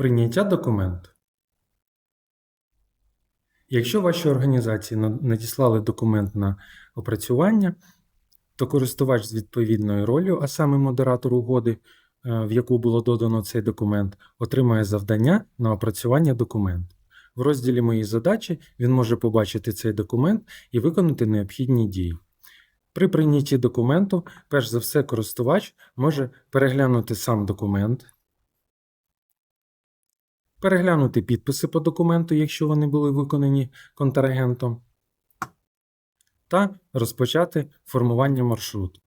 Прийняття документу. Якщо ваші організації надіслали документ на опрацювання, то користувач з відповідною ролью, а саме модератор угоди, е, в яку було додано цей документ, отримає завдання на опрацювання документу. В розділі Мої задачі він може побачити цей документ і виконати необхідні дії. При прийнятті документу, перш за все, користувач може переглянути сам документ, переглянути підписи по документу, якщо вони були виконані контрагентом, та розпочати формування маршруту,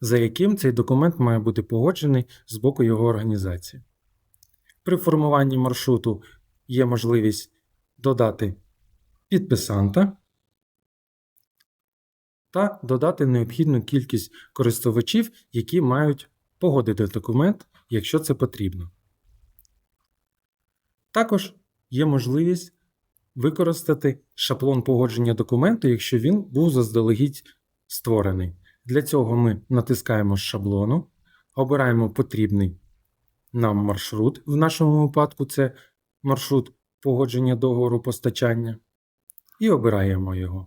за яким цей документ має бути погоджений з боку його організації. При формуванні маршруту є можливість додати підписанта та додати необхідну кількість користувачів, які мають погодити документ, якщо це потрібно. Також є можливість використати шаблон погодження документу, якщо він був заздалегідь створений. Для цього ми натискаємо з шаблону, обираємо потрібний нам маршрут. В нашому випадку це маршрут погодження договору постачання, і обираємо його.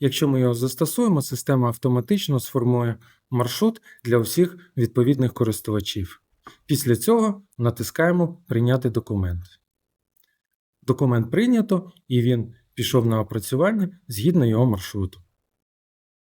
Якщо ми його застосуємо, система автоматично сформує маршрут для всіх відповідних користувачів. Після цього натискаємо Прийняти документ. Документ прийнято і він пішов на опрацювання згідно його маршруту.